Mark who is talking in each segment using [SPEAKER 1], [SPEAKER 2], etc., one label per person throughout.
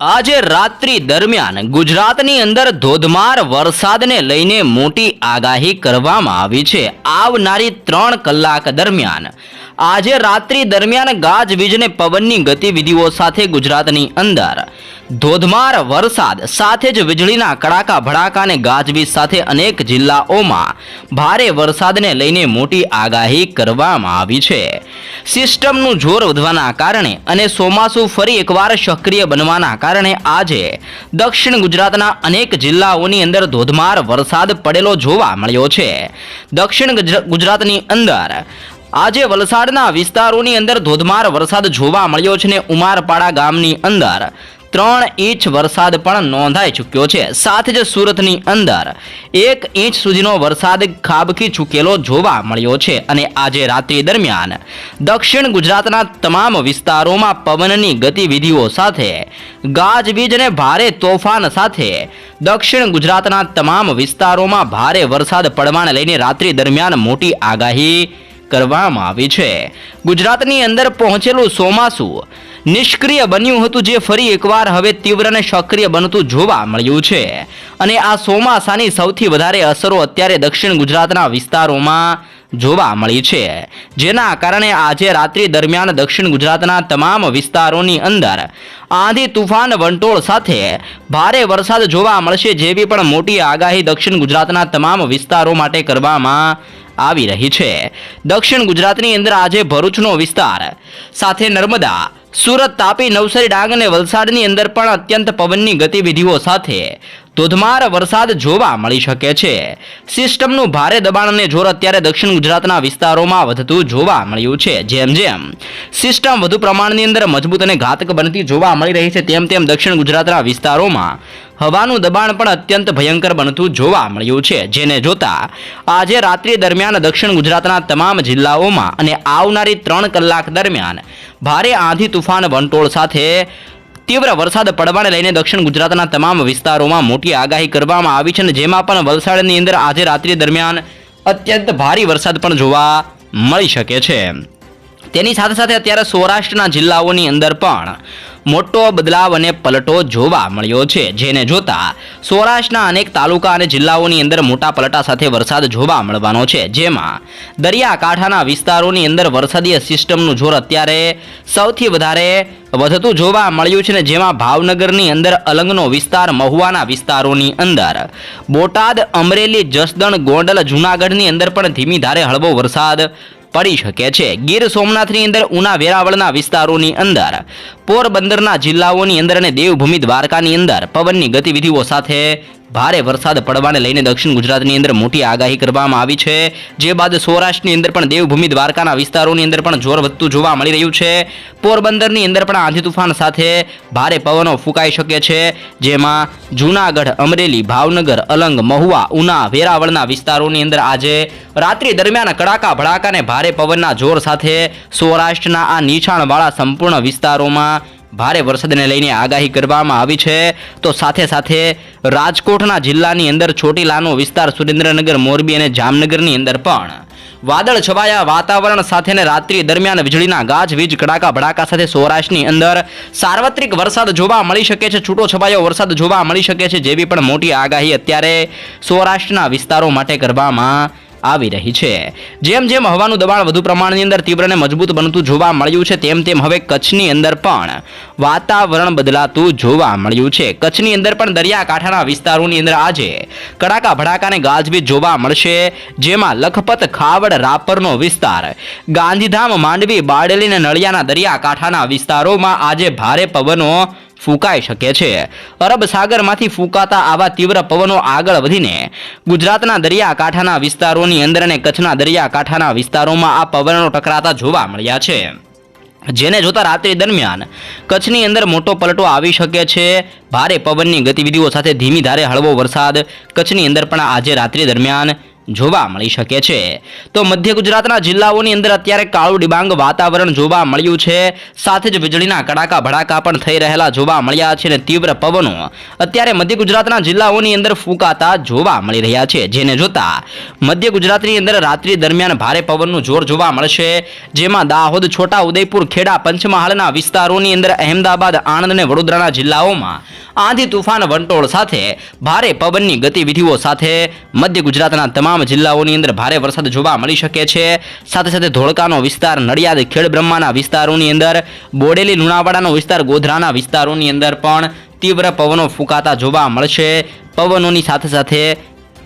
[SPEAKER 1] આજે રાત્રિ દરમિયાન ગુજરાતની અંદર ધોધમાર વરસાદને લઈને મોટી આગાહી કરવામાં આવી છે. આવનારી ત્રણ કલાક દરમિયાન આજે રાત્રિ દરમિયાન ગાજવીજને પવનની ગતિવિધિઓ સાથે ગુજરાતની અંદર ધોધમાર વરસાદ, સાથે જ વીજળીના કડાકા ભડાકા અને ગાજવીજ સાથે અનેક જિલ્લાઓમાં ભારે વરસાદને લઈને મોટી આગાહી કરવામાં આવી છે. સિસ્ટમનું જોર વધવાના કારણે અને ચોમાસું ફરી એકવાર સક્રિય બનવાના કારણે આજે દક્ષિણ ગુજરાતના અનેક જિલ્લાઓની અંદર ધોધમાર વરસાદ પડેલો જોવા મળ્યો છે. દક્ષિણ ગુજરાતની અંદર આજે વલસાડના વિસ્તારોની અંદર ધોધમાર વરસાદ જોવા મળ્યો છે ને ઉમારપાડા ગામની અંદર ત્રણ ઇંચ વરસાદ પણ નોંધાઈ ચૂક્યો છે. સાથે જ સુરતની અંદર એક ઇંચ સુધીનો વરસાદ ખાબકી ચૂકેલો જોવા મળ્યો છે અને આજે રાત્રિ દરમિયાન દક્ષિણ ગુજરાતના તમામ વિસ્તારોમાં પવનની ગતિવિધિઓ સાથે ગાજવીજ અને ભારે તોફાન સાથે દક્ષિણ ગુજરાતના તમામ વિસ્તારોમાં ભારે વરસાદ પડવાને લઈને રાત્રિ દરમિયાન મોટી આગાહી કરવામાં આવી છે. ગુજરાતની અંદર પહોંચેલું ચોમાસું નિષ્ક્રિય બન્યું હતું જે ફરી એકવાર હવે તીવ્ર અને સક્રિય બનતું જોવા મળ્યું છે. અને આ ચોમાસાની સૌથી વધારે અસરો અત્યારે દક્ષિણ ગુજરાતના વિસ્તારોમાં જોવા મળી છે. જેના કારણે આજે રાત્રિ દરમિયાન દક્ષિણ ગુજરાતના તમામ વિસ્તારોની અંદર આંધી તુફાન વંટોળ સાથે ભારે વરસાદ જોવા મળશે જેવી પણ મોટી આગાહી દક્ષિણ ગુજરાતના તમામ વિસ્તારો માટે કરવામાં આવી રહી છે. દક્ષિણ ગુજરાતની અંદર આજે ભરૂચનો વિસ્તાર સાથે નર્મદા સુરત તાપી નવસારી ડાંગ અને વલસાડની અંદર પણ અત્યંત પવનની ગતિવિધિઓ સાથે. ધોધમાર વરસાદ જોવા મળી શકે છે. સિસ્ટમનું ભારે દબાણ અને જોર અત્યારે દક્ષિણ ગુજરાતના વિસ્તારોમાં વધતું જોવા મળ્યું છે. જેમ જેમ સિસ્ટમ વધુ પ્રમાણની અંદર મજબૂત અને ઘાતક બનતી જોવા મળી રહી છે, તેમ તેમ દક્ષિણ ગુજરાતના વિસ્તારોમાં હવાનું દબાણ પણ અત્યંત ભયંકર બનતું જોવા મળ્યું છે. જેને જોતા આજે રાત્રિ દરમિયાન દક્ષિણ ગુજરાતના તમામ જિલ્લાઓમાં અને આવનારી ત્રણ કલાક દરમિયાન ભારે આંધી તુફાન વંટોળ સાથે તીવ્ર વરસાદ પડવાને લઈને દક્ષિણ ગુજરાતના તમામ વિસ્તારોમાં મોટી આગાહી કરવામાં આવી છે અને જેમાં પણ વલસાડની અંદર આજે રાત્રિ દરમિયાન અત્યંત ભારે વરસાદ પણ જોવા મળી શકે છે. તેની સાથે સાથે અત્યારે સૌરાષ્ટ્રના જિલ્લાઓની અંદર પણ મોટો બદલાવ અને પલટો જોવા મળ્યો છે. જેને જોતા સૌરાષ્ટ્રના અનેક તાલુકા અને જિલ્લાઓની અંદર મોટા પલટા સાથે વરસાદ જોવા મળવાનો છે. જેમાં દરિયાકાંઠાના વિસ્તારોની અંદર વરસાદીય સિસ્ટમનું જોર અત્યારે સૌથી વધારે વધતું જોવા મળ્યું છે ને જેમાં ભાવનગરની અંદર અલંગનો વિસ્તાર, મહુવાના વિસ્તારોની અંદર બોટાદ, અમરેલી, જસદણ, ગોંડલ, જૂનાગઢની અંદર પણ ધીમી ધારે હળવો વરસાદ પડી શકે છે. ગીર સોમનાથની અંદર ઉના વેરાવળના વિસ્તારોની અંદર, પોરબંદરના જિલ્લાઓની અંદર અને દેવભૂમિ દ્વારકાની અંદર પવનની ગતિવિધિઓ સાથે ભારે વરસાદ પડવાને લઈને દક્ષિણ ગુજરાતની અંદર મોટી આગાહી કરવામાં આવી છે. જે બાદ સૌરાષ્ટ્રની અંદર પણ દેવભૂમિ દ્વારકાના વિસ્તારોની અંદર પણ જોર વધતું જોવા મળી રહ્યું છે. પોરબંદરની અંદર પણ આંધી તુફાન સાથે ભારે પવનો ફૂંકાઈ શકે છે. જેમાં જૂનાગઢ, અમરેલી, ભાવનગર, અલંગ, મહુવા, ઉના, વેરાવળના વિસ્તારોની અંદર આજે રાત્રિ દરમિયાન કડાકા, ભડાકાને ભારે પવનના જોર સાથે સૌરાષ્ટ્રના આ નીચાણવાળા સંપૂર્ણ વિસ્તારોમાં ભારે વરસાદને લઈને આગાહી કરવામાં આવી છે. તો સાથે સાથે રાજકોટના જિલ્લાની અંદર ચોટીલાનો વિસ્તાર સુરેન્દ્રનગર, મોરબી અને જામનગરની અંદર પણ. વાદળ છવાયા વાતાવરણ સાથે ને રાત્રિ દરમિયાન વીજળીના ગાજવીજ કડાકા, ભડાકા સાથે સૌરાષ્ટ્રની અંદર સાર્વત્રિક વરસાદ જોવા મળી શકે છે. છૂટો છવાયો વરસાદ જોવા મળી શકે છે જેવી પણ મોટી આગાહી અત્યારે સૌરાષ્ટ્રના વિસ્તારો માટે કરવામાં આવી રહી છે. જેમ જેમ હવાનું દબાણ વધુ પ્રમાણની અંદર તીવ્ર અને મજબૂત બનતું જોવા મળ્યું છે, તેમ તેમ હવે કચ્છની અંદર પણ વાતાવરણ બદલાતું જોવા મળ્યું છે. કચ્છની અંદર પણ દરિયાકાંઠાના વિસ્તારોની અંદર આજે કડાકા ભડાકાને ગાજવીજ જોવા મળશે, જેમાં લખપત, ખાવડ, રાપરનો વિસ્તાર, ગાંધીધામ, માંડવી, બારડોલી અને નળિયાના દરિયાકાંઠાના વિસ્તારોમાં આજે ભારે પવનો ફૂંકાઈ શકે છે. અરબ સાગરમાંથી ફૂંકાતા આવા તીવ્ર પવનો આગળ વધીને ગુજરાતના દરિયાકાંઠાના વિસ્તારોની અંદર અને કચ્છના દરિયાકાંઠાના વિસ્તારોમાં આ પવનો ટકરાતા જોવા મળ્યા છે. જેને જોતા રાત્રિ દરમિયાન કચ્છની અંદર મોટો પલટો આવી શકે છે. ભારે પવનની ગતિવિધિઓ સાથે ધીમી ધારે હળવો વરસાદ કચ્છની અંદર પણ આજે રાત્રિ દરમિયાન જોવા મળી શકે છે. તો મધ્ય ગુજરાતના જિલ્લાઓની અંદર અત્યારે કાળું ડિબાંગ વાતાવરણ જોવા મળ્યું છે. સાથે જ વીજળીના કડાકા ભડાકા પણ થઈ રહેલા જોવા મળ્યા છે અને તીવ્ર પવનો અત્યારે મધ્ય ગુજરાતના જિલ્લાઓની અંદર ફૂંકાતા જોવા મળી રહ્યા છે. જેને જોતા મધ્ય ગુજરાતની અંદર રાત્રિ દરમિયાન ભારે પવનનું જોર જોવા મળશે. જેમાં દાહોદ, છોટા ઉદયપુર, ખેડા, પંચમહાલના વિસ્તારોની અંદર અહેમદાબાદ, આણંદ અને વડોદરાના જિલ્લાઓમાં આંધી તુફાન વંટોળ સાથે ભારે પવનની ગતિવિધિઓ સાથે મધ્ય ગુજરાતના તમામ જિલ્લાઓની અંદર ભારે વરસાદ જોવા મળી શકે છે. સાથે સાથે ધોળકાનો વિસ્તાર, નડિયાદ, ખેડ બ્રહ્માના વિસ્તારોની અંદર, બોડેલી, લુણાવાડાનો વિસ્તાર, ગોધરાના વિસ્તારોની અંદર પણ તીવ્ર પવનો ફૂંકાતા જોવા મળશે. પવનોની સાથે સાથે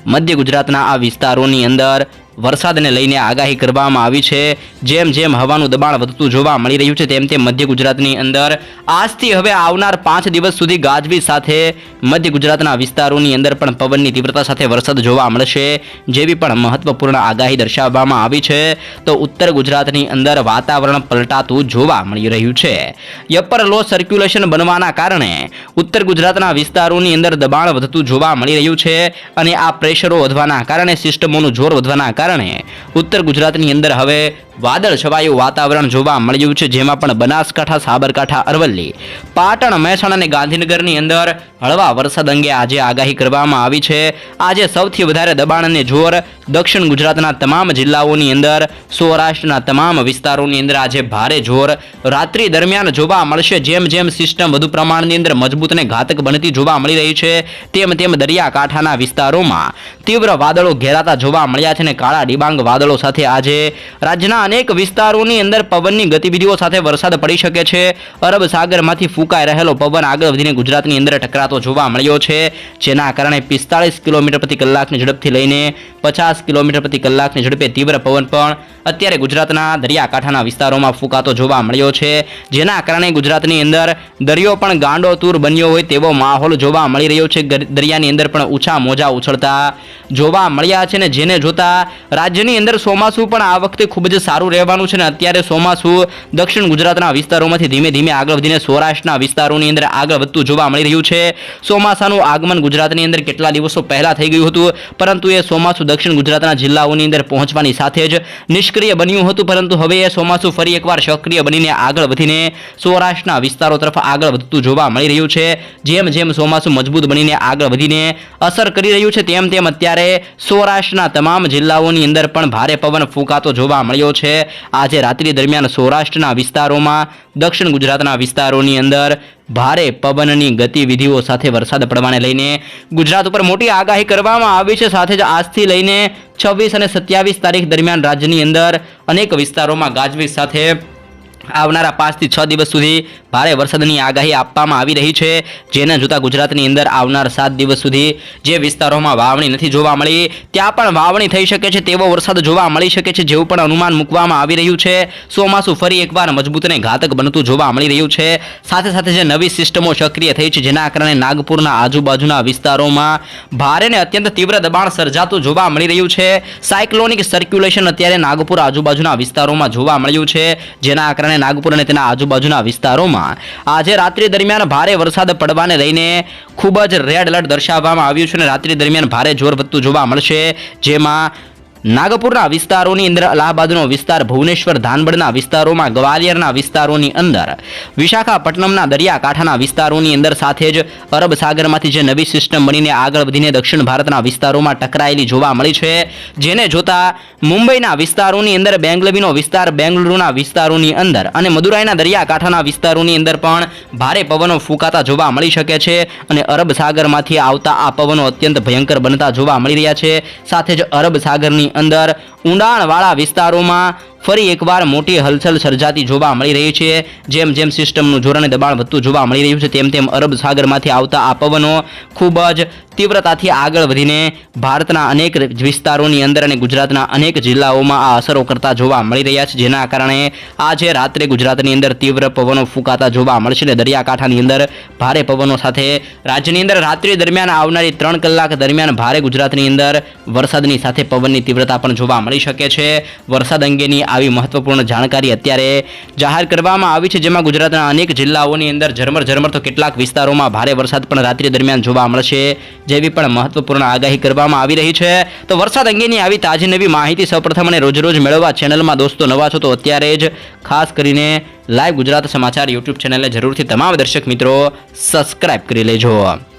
[SPEAKER 1] મધ્ય ગુજરાતના આ વિસ્તારોની અંદર વરસાદને લઈને આગાહી કરવામાં આવી છે. જેમ જેમ હવાનું દબાણ વધતું જોવા મળી રહ્યું છે, તેમ તેમ મધ્ય ગુજરાતની અંદર આજથી હવે આવનાર પાંચ દિવસ સુધી ગાજવીજ સાથે મધ્ય ગુજરાતના વિસ્તારોની અંદર પણ પવનની તીવ્રતા સાથે વરસાદ જોવા મળશે, જેવી પણ મહત્વપૂર્ણ આગાહી દર્શાવવામાં આવી છે. તો ઉત્તર ગુજરાતની અંદર વાતાવરણ પલટાતું જોવા મળી રહ્યું છે. યપર લો સર્ક્યુલેશન બનવાના કારણે ઉત્તર ગુજરાતના વિસ્તારોની અંદર દબાણ વધતું જોવા મળી રહ્યું છે અને આ પ્રેશરો વધવાના કારણે સિસ્ટમોનું જોર વધવાના કારણે ઉત્તર ગુજરાતની અંદર હવે વાદળ છવાયું વાતાવરણ જોવા મળ્યું છે, જેમાં પણ બનાસકાંઠા, સાબરકાંઠા, અરવલ્લી, પાટણ, મહેસાણા અને ગાંધીનગરની અંદર હળવા વરસાદ અંગે આજે આગાહી કરવામાં આવી છે. આજે સૌથી વધારે દબાણ જોર દક્ષિણ ગુજરાતના તમામ જિલ્લાઓની અંદર, સૌરાષ્ટ્રના તમામ વિસ્તારોની અંદર આજે ભારે જોર રાત્રિ દરમિયાન જોવા મળશે. જેમ જેમ સિસ્ટમ વધુ પ્રમાણની અંદર મજબૂત અને ઘાતક બનતી જોવા મળી રહી છે, તેમ તેમ દરિયાકાંઠાના વિસ્તારોમાં તીવ્ર વાદળો ઘેરાતા જોવા મળ્યા છે અને કાળા ડિબાંગ વાદળો સાથે આજે રાજ્યના અનેક વિસ્તારોની અંદર પવનની ગતિવિધિઓ સાથે વરસાદ પડી શકે છે. અરબ સાગરમાંથી ફૂંકાઈ રહેલો પવન આગળ વધીને ગુજરાતની અંદર ટકરાતો જોવા મળ્યો છે. જેના કારણે પિસ્તાળીસ કિલોમીટર પ્રતિ કલાકની ઝડપથી લઈને પચાસ કિલોમીટર પ્રતિ કલાકની ઝડપે તીવ્ર પવન પણ અત્યારે ગુજરાતના દરિયાકાંઠાના વિસ્તારોમાં ફૂંકાતો જોવા મળ્યો છે. જેના કારણે ગુજરાતની અંદર દરિયો પણ ગાંડોતૂર બન્યો હોય તેવો માહોલ જોવા મળી રહ્યો છે. દરિયાની અંદર પણ ઊંચા મોજા ઉછળતા જોવા મળ્યા છે ને જેને જોતા રાજ્યની અંદર ચોમાસું પણ આ વખતે ખૂબ જ સારું રહેવાનું છે ને અત્યારે ચોમાસું દક્ષિણ ગુજરાતના વિસ્તારોમાંથી ધીમે ધીમે આગળ વધીને સૌરાષ્ટ્રના વિસ્તારોની અંદર આગળ વધતું જોવા મળી રહ્યું છે. ચોમાસાનું આગમન ગુજરાતની અંદર કેટલા દિવસો પહેલાં થઈ ગયું હતું, પરંતુ એ ચોમાસું દક્ષિણ ગુજરાતના જિલ્લાઓની અંદર પહોંચવાની સાથે જ નિષ્ક્રિય બન્યું હતું, પરંતુ હવે એ ચોમાસું ફરી એકવાર સક્રિય બનીને આગળ વધીને સૌરાષ્ટ્રના વિસ્તારો તરફ આગળ વધતું જોવા મળી રહ્યું છે. જેમ જેમ ચોમાસું મજબૂત બનીને આગળ વધીને અસર કરી રહ્યું છે, તેમ તેમ અત્યારે સૌરાષ્ટ્રના તમામ જિલ્લાઓની અંદર પણ ભારે પવન ફૂંકાતો જોવા મળ્યો છે. આજે રાત્રિ દરમિયાન સૌરાષ્ટ્રના વિસ્તારોમાં, દક્ષિણ ગુજરાતના વિસ્તારોની અંદર ભારે પવનની ગતિવિધિઓ સાથે વરસાદ પડવાને લઈને ગુજરાત ઉપર મોટી આગાહી કરવામાં આવી છે. સાથે જ આજથી લઈને છવ્વીસ અને સત્યાવીસ તારીખ દરમિયાન રાજ્યની અંદર અનેક વિસ્તારોમાં ગાજવીજ સાથે આવનારા પાંચથી છ દિવસ સુધી ભારે વરસાદની આગાહી આપવામાં આવી રહી છે. જેને જોતા ગુજરાતની અંદર આવનાર સાત દિવસ સુધી જે વિસ્તારોમાં વાવણી નથી જોવા મળી, ત્યાં પણ વાવણી થઈ શકે છે તેવો વરસાદ જોવા મળી શકે છે જેવું પણ અનુમાન મૂકવામાં આવી રહ્યું છે. ચોમાસું ફરી એકવાર મજબૂત અને ઘાતક બનતું જોવા મળી રહ્યું છે. સાથે સાથે જે નવી સિસ્ટમો સક્રિય થઈ છે જેના કારણે નાગપુરના આજુબાજુના વિસ્તારોમાં ભારે અને અત્યંત તીવ્ર દબાણ સર્જાતું જોવા મળી રહ્યું છે. સાયક્લોનિક સર્ક્યુલેશન અત્યારે નાગપુર આજુબાજુના વિસ્તારોમાં જોવા મળ્યું છે. જેના કારણે નાગપુર અને તેના આજુબાજુના વિસ્તારોમાં આજે રાત્રિ દરમિયાન ભારે વરસાદ પડવાને લઈને ખૂબ જ રેડ એલર્ટ દર્શાવવામાં આવ્યું છે અને રાત્રિ દરમિયાન ભારે જોર વધતું જોવા મળશે, જેમાં નાગપુરના વિસ્તારોની અંદર અલ્હાબાદનો વિસ્તાર, ભુવનેશ્વર ધાનબડના વિસ્તારોમાં, ગ્વાલિયરના વિસ્તારોની અંદર, વિશાખાપટ્ટનમના દરિયાકાંઠાના વિસ્તારોની અંદર સાથે જ અરબ સાગરમાંથી જે નવી સિસ્ટમ બનીને આગળ વધીને દક્ષિણ ભારતના વિસ્તારોમાં ટકરાયેલી જોવા મળી છે. જેને જોતા મુંબઈના વિસ્તારોની અંદર બેંગલવીનો વિસ્તાર, બેંગલુરુના વિસ્તારોની અંદર અને મદુરાઈના દરિયાકાંઠાના વિસ્તારોની અંદર પણ ભારે પવનો ફૂંકાતા જોવા મળી શકે છે અને અરબ સાગરમાંથી આવતા આ પવનો અત્યંત ભયંકર બનતા જોવા મળી રહ્યા છે. સાથે જ અરબ સાગરની અંદર ઊંડાણવાળા વિસ્તારોમાં ફરી એકવાર મોટી હલચલ સર્જાતી જોવા મળી રહી છે. જેમ જેમ સિસ્ટમનું જોર દબાણ વધતું જોવા મળી રહ્યું છે, તેમ તેમ અરબ સાગરમાંથી આવતા આ પવનો ખૂબ જ તીવ્રતાથી આગળ વધીને ભારતના અનેક વિસ્તારોની અંદર અને ગુજરાતના અનેક જિલ્લાઓમાં આ અસરો કરતા જોવા મળી રહ્યા છે, જેના કારણે આજે રાત્રે ગુજરાતની અંદર તીવ્ર પવનો ફૂંકાતા જોવા મળશે અને દરિયાકાંઠાની અંદર ભારે પવનો સાથે રાજ્યની અંદર રાત્રિ દરમિયાન આવનારી ત્રણ કલાક દરમિયાન ભારે ગુજરાતની અંદર વરસાદની સાથે પવનની તીવ્રતા પણ જોવા મળી શકે છે. વરસાદ અંગેની આવી મહત્વપૂર્ણ જાણકારી અત્યારે જાહેર કરવામાં આવી છે, જેમાં ગુજરાતના અનેક જિલ્લાઓની અંદર ઝરમર ઝરમર તો કેટલાક વિસ્તારોમાં ભારે વરસાદ પણ રાત્રિ દરમિયાન જોવા મળશે, જેવી પણ મહત્વપૂર્ણ આગાહી કરવામાં આવી રહી છે. તો વરસાદ અંગેની આવી તાજી નવી માહિતી સૌપ્રથમ અને રોજ રોજ મેળવવા ચેનલમાં દોસ્તો નવા છો તો અત્યારે જ ખાસ કરીને લાઈવ ગુજરાત સમાચાર યુટ્યુબ ચેનલને જરૂરથી તમામ દર્શક મિત્રો સબસ્ક્રાઇબ કરી લેજો.